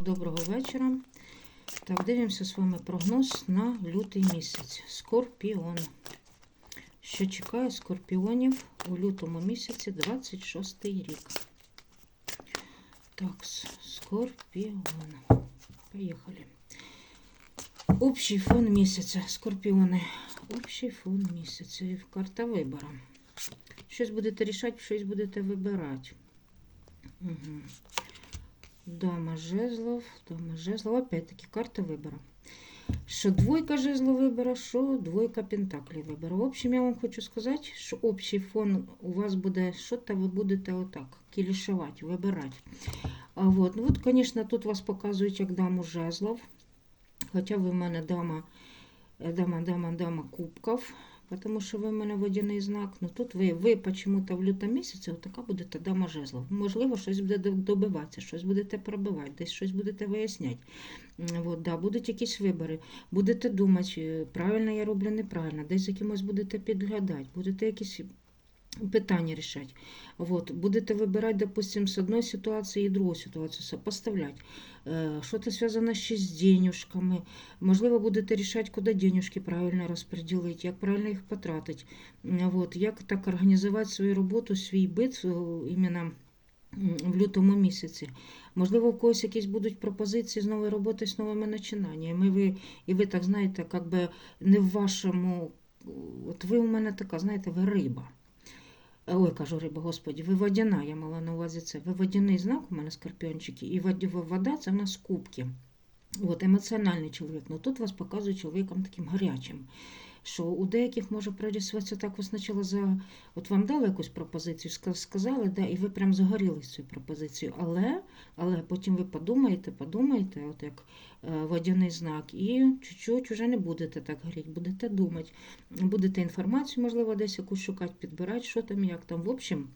доброго вечора. Так, дивимося з вами прогноз на лютий місяць. Скорпіон. Що чекає скорпіонів у лютому місяці 26 рік. Так, скорпіон. Поїхали. Общий фон місяця. Скорпіони. Общий фон місяця. Карта вибору. Щось будете рішати, щось будете вибирати. Угу. Дама жезлов, дама жезлов. Опять-таки карта вибору. Що двойка жезлов вибора, що двойка пентаклів вибора. В общем, я вам хочу сказати, що общий фон у вас буде що-то ви будете отак кілішувати, вибирати. А вот, ну от, звісно, тут вас показують як даму жезлов. Хоча ви в мене дама, е, дама, дама, дама кубків, тому що ви в мене водяний знак. Ну тут ви, ви почому-то в лютому місяці така будете дама жезлов. Можливо, щось буде добиватися, щось будете пробивати, десь щось будете виясняти. От, да, будуть якісь вибори. Будете думати, е, правильно я роблю, неправильно, десь якимось будете підглядати, будете якісь питання рішати. Вот. Будете вибирати, допустим, з одної ситуації і другу ситуацію, сопоставляти. Е, Що-то зв'язане ще з денюжками. Можливо, будете рішати, куди денюжки правильно розподілити, як правильно їх потратити. Вот. Як так організувати свою роботу, свій бит е, іменно в лютому місяці. Можливо, у когось якісь будуть пропозиції з нової роботи, з новими починаннями. І ви, і ви так знаєте, як би не в вашому. От ви у мене така, знаєте, ви риба. Ой, кажу риба, господі, ви водяна, я мала на увазі це. Ви водяний знак у мене скорпіончики, і вод- вода це в нас кубки. От, емоціональний чоловік. Ну тут вас показують чоловіком таким гарячим. Що у деяких може прорисуватися так, ви спочатку за. От вам дали якусь пропозицію, сказали, да, і ви прям загорілись цією пропозицією. Але, але потім ви подумаєте, подумаєте, от як е, водяний знак, і чуть-чуть вже не будете так горіти, будете думати. Будете інформацію, можливо, десь якусь шукати, підбирати, що там, як там. В общем,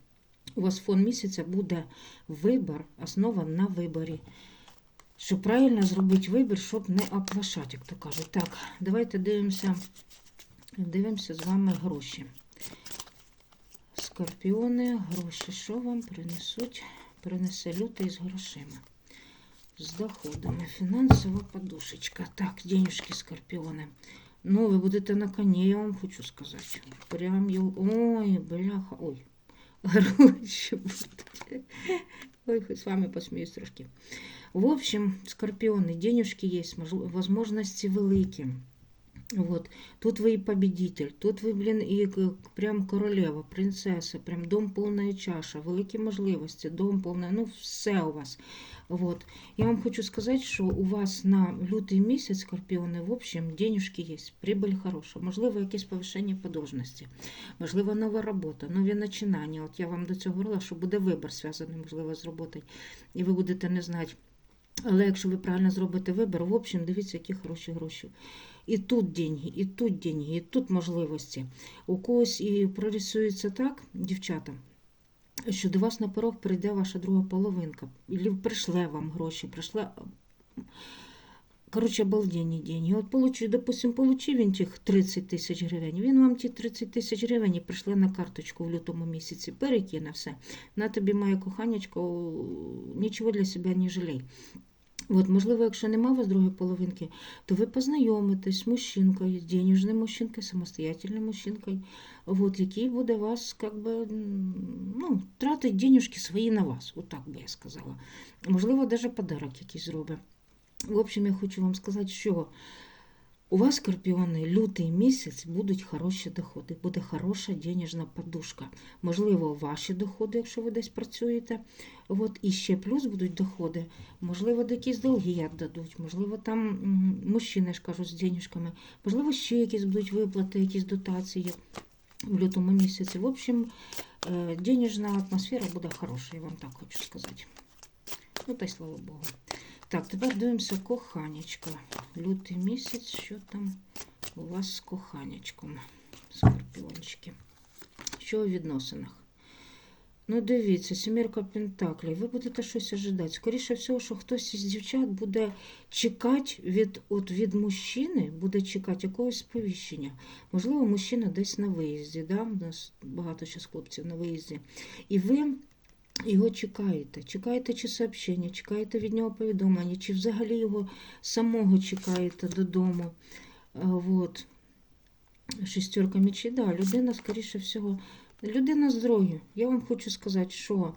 у вас фон місяця буде вибір, основа на виборі. Щоб правильно зробити вибір, щоб не оплашати, як то кажуть. Так, давайте дивимося, дивимося з вами гроші. Скорпіони, гроші. Що вам принесуть? Принесе лютий з грошима. З доходами. Фінансова подушечка. Так, денежки скорпіони. Ну, ви будете на коні, я вам хочу сказати. Прям йо... Ой, бляха, ой. Гроші будуть. Ой, хоть с вами посмеюсь трошки. В общем, скорпионы, денежки есть, мож- возможности великі. Вот. Тут ви і победитель, тут ви, блін, і прям королева, принцеса, прям дом повна чаша, великі можливості, дом повна, ну все у вас. Вот. Я вам хочу сказати, що у вас на лютий місяць, скорпіони, в общем, денежки є, прибыль хороша, можливо, якесь повищення по должності, можливо, нова робота, нові починання. От я вам до цього говорила, що буде вибір зв'язаний, можливо, з роботою, і ви будете не знати. Але якщо ви правильно зробите вибір, в общем, дивіться, які хороші гроші. І тут деньги, і тут деньги, і тут можливості. У когось і прорисується так, дівчата, що до вас на порог прийде ваша друга половинка. Ілі прийшле вам гроші, прийшла. Коротше, обалденні деньги. От получу, допустим, получив він тих 30 тисяч гривень. Він вам ті 30 тисяч гривень і прийшли на карточку в лютому місяці. Перекине все. На тобі, моє коханечко, нічого для себе не жалій. От, можливо, якщо нема вас другої половинки, то ви познайомитесь з мужчинкою, з денежною мужчинкою, самостоятельною мужчинкою, от, який буде вас, как би, ну, тратить денежки свої на вас, отак би я сказала. Можливо, навіть подарок якийсь зробить. В общем, я хочу вам сказати, що у вас, скорпіони, лютий місяць будуть хороші доходи, буде хороша денежна подушка. Можливо, ваші доходи, якщо ви десь працюєте. От, і ще плюс будуть доходи. Можливо, якісь долги віддадуть, можливо, там мужчини ж кажуть з денежками, можливо, ще якісь будуть виплати, якісь дотації в лютому місяці. В общем, е, денежна атмосфера буде хороша, я вам так хочу сказати. Ну, та й слава Богу. Так, тепер дивимося коханечка. Лютий місяць, що там у вас з коханечком, скорпіончики. Що у відносинах? Ну, дивіться, сімірка Пентаклів. Ви будете щось ожидати. Скоріше всього, що хтось із дівчат буде чекати від, от від мужчини, буде чекати якогось сповіщення. Можливо, мужчина десь на виїзді. Да? У нас багато зараз хлопців на виїзді. І ви його чекаєте. Чекаєте чи сообщення, чекаєте від нього повідомлення, чи взагалі його самого чекаєте додому. А, Вот. Шестерка мечей, да, людина, скоріше всього, людина з дороги. Я вам хочу сказати, що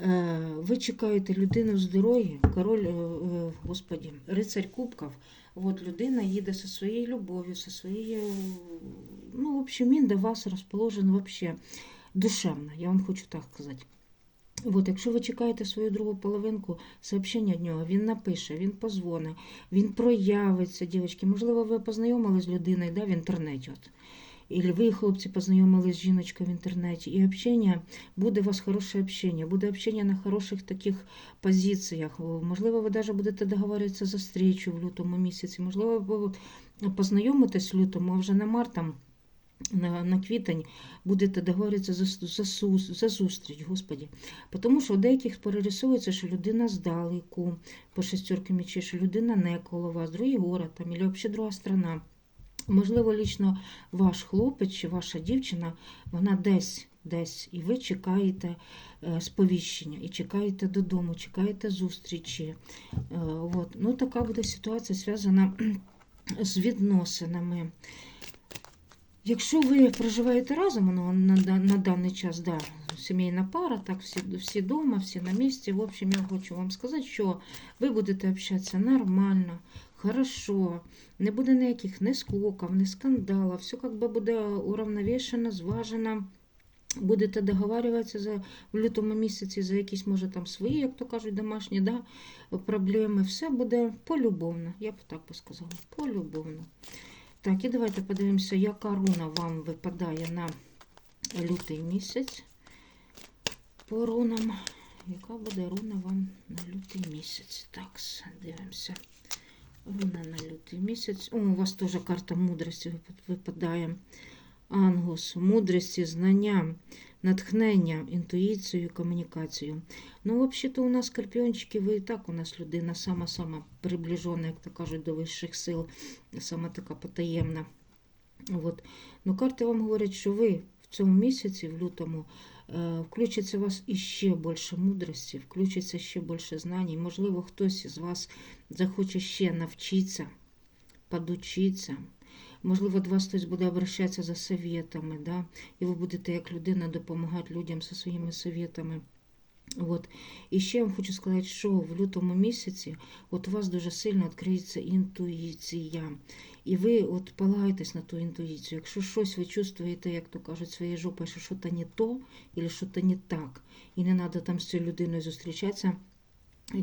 е, ви чекаєте людину з дороги, король, е, е, господі, рицарь кубків. От людина їде зі своєю любов'ю, зі своєю. Ну, в общем, він до вас розположений вообще душевно, я вам хочу так сказати. От, якщо ви чекаєте свою другу половинку, сообщення від нього, він напише, він позвонить, він проявиться, дівчатки. Можливо, ви познайомились з людиною да, в інтернеті. От. Или ви, хлопці, познайомились з жіночкою в інтернеті, і общення, буде у вас хороше общення, буде общення на хороших таких позиціях. Можливо, ви навіть будете договоритися за зустрічу в лютому місяці, можливо, ви познайомитесь в лютому, а вже на март там, на, на квітень будете договоритися за, за, за зустріч, Господі. Тому що у деяких перерисовується, що людина здалеку по шестерки мечей, що людина не коло вас, другий город там, або взагалі друга страна. Можливо, лічно ваш хлопець чи ваша дівчина, вона десь, десь, і ви чекаєте е, сповіщення, і чекаєте додому, чекаєте зустрічі. Е, от. Ну, така буде ситуація зв'язана з відносинами. Якщо ви проживаєте разом ну, на, на, даний час, да, сімейна пара, так, всі, всі дома, всі на місці. В общем, я хочу вам сказати, що ви будете общатися нормально, хорошо, не буде ніяких ні склоків, ні скандалів, все как би буде уравновішено, зважено. Будете договарюватися за, в лютому місяці за якісь, може, там свої, як то кажуть, домашні да, проблеми. Все буде полюбовно, я б так би сказала, полюбовно. Так, і давайте подивимося, яка руна вам випадає на лютий місяць. По рунам. Яка буде руна вам на лютий місяць? Так, дивимося. Руна на лютий місяць. О, у вас теж карта мудрості вип- випадає. Ангус, мудрості, знання, натхнення, інтуїцію, комунікацію. Ну, взагалі-то у нас скорпіончики, ви і так у нас людина сама-сама приближена, як то кажуть, до вищих сил, сама така потаємна. От. Ну, карти вам говорять, що ви в цьому місяці, в лютому, е, включиться у вас іще більше мудрості, включиться ще більше знань. Можливо, хтось із вас захоче ще навчитися, подучитися. Можливо, до вас хтось буде обращатися за советами, да? і ви будете як людина допомагати людям зі своїми советами. От. І ще я вам хочу сказати, що в лютому місяці от у вас дуже сильно відкриється інтуїція. І ви от полагаєтесь на ту інтуїцію. Якщо щось ви чувствуєте, як то кажуть, своєю жопою, що щось не то, або щось не так, і не треба там з цією людиною зустрічатися,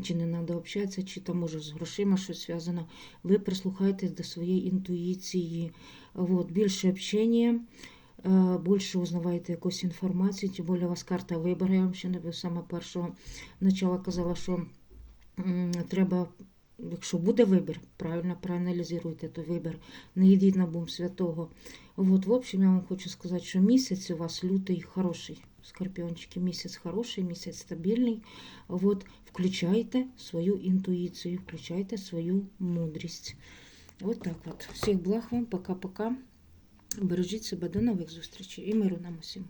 чи не треба общатися, чи там може з грошима щось зв'язано, ви прислухаєтесь до своєї інтуїції. От, більше общення, е, більше узнаваєте якусь інформацію, тим більше у вас карта вибору. Я вам ще не самого першого начала казала, що треба, якщо буде вибір, правильно проаналізуйте той вибір, не йдіть на бум святого. От, в общем, я вам хочу сказати, що місяць у вас лютий хороший. Скорпіончики, місяць хороший, місяць стабільний. От, включайте свою інтуїцію, включайте свою мудрість. От так от. Всіх благ вам, пока-пока. Бережіть себе, до нових зустрічей і миру нам усім.